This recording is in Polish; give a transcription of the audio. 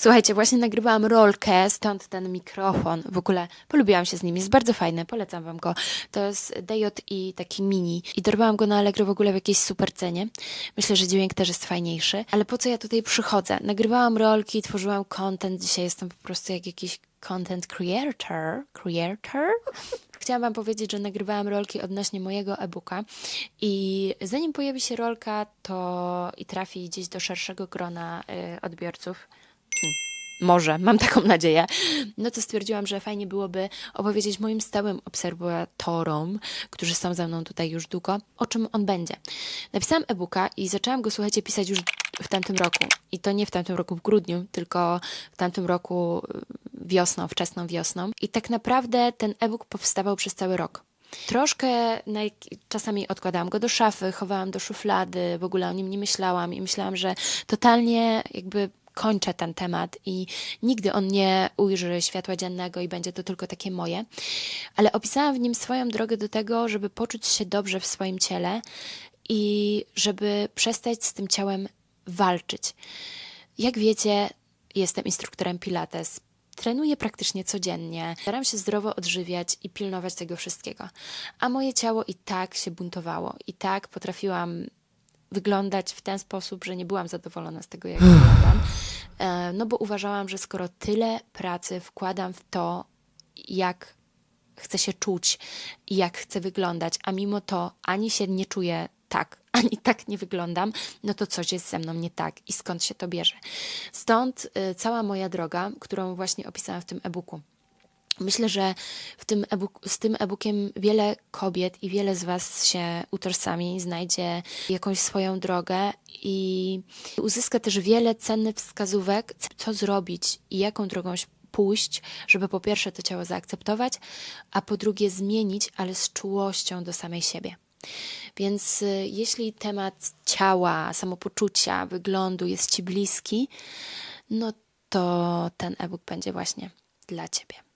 Słuchajcie, właśnie nagrywałam rolkę, stąd ten mikrofon. W ogóle polubiłam się z nim, jest bardzo fajny, polecam wam go. To jest DJI taki mini i dorwałam go na Allegro w ogóle w jakiejś super cenie. Myślę, że dźwięk też jest fajniejszy. Ale po co ja tutaj przychodzę? Nagrywałam rolki, tworzyłam content, dzisiaj jestem po prostu jak jakiś content creator. Creator? Chciałam Wam powiedzieć, że nagrywałam rolki odnośnie mojego e-booka i zanim pojawi się rolka, to i trafi gdzieś do szerszego grona y, odbiorców, może, mam taką nadzieję, no to stwierdziłam, że fajnie byłoby opowiedzieć moim stałym obserwatorom, którzy są ze mną tutaj już długo, o czym on będzie. Napisałam e-booka i zaczęłam go, słuchajcie, pisać już w tamtym roku. I to nie w tamtym roku w grudniu, tylko w tamtym roku y, wiosną, wczesną wiosną. I tak naprawdę ten e-book powstawał przez cały rok. Troszkę czasami odkładałam go do szafy, chowałam do szuflady, w ogóle o nim nie myślałam i myślałam, że totalnie jakby kończę ten temat i nigdy on nie ujrzy światła dziennego i będzie to tylko takie moje. Ale opisałam w nim swoją drogę do tego, żeby poczuć się dobrze w swoim ciele i żeby przestać z tym ciałem walczyć. Jak wiecie, jestem instruktorem Pilates. Trenuję praktycznie codziennie. Staram się zdrowo odżywiać i pilnować tego wszystkiego. A moje ciało i tak się buntowało. I tak potrafiłam wyglądać w ten sposób, że nie byłam zadowolona z tego, jak wyglądam. E, No bo uważałam, że skoro tyle pracy wkładam w to, jak chcę się czuć i jak chcę wyglądać, a mimo to ani się nie czuję tak, ani tak nie wyglądam, no to coś jest ze mną nie tak i skąd się to bierze. Stąd y, cała moja droga, którą właśnie opisałam w tym e-booku. Myślę, że tym z tym e-bookiem wiele kobiet i wiele z Was się utożsami, znajdzie jakąś swoją drogę i uzyska też wiele cennych wskazówek, co zrobić i jaką drogą pójść, żeby po pierwsze to ciało zaakceptować, a po drugie zmienić, ale z czułością do samej siebie. Więc y, jeśli temat ciała, samopoczucia, wyglądu jest Ci bliski, no to ten e-book będzie właśnie dla Ciebie.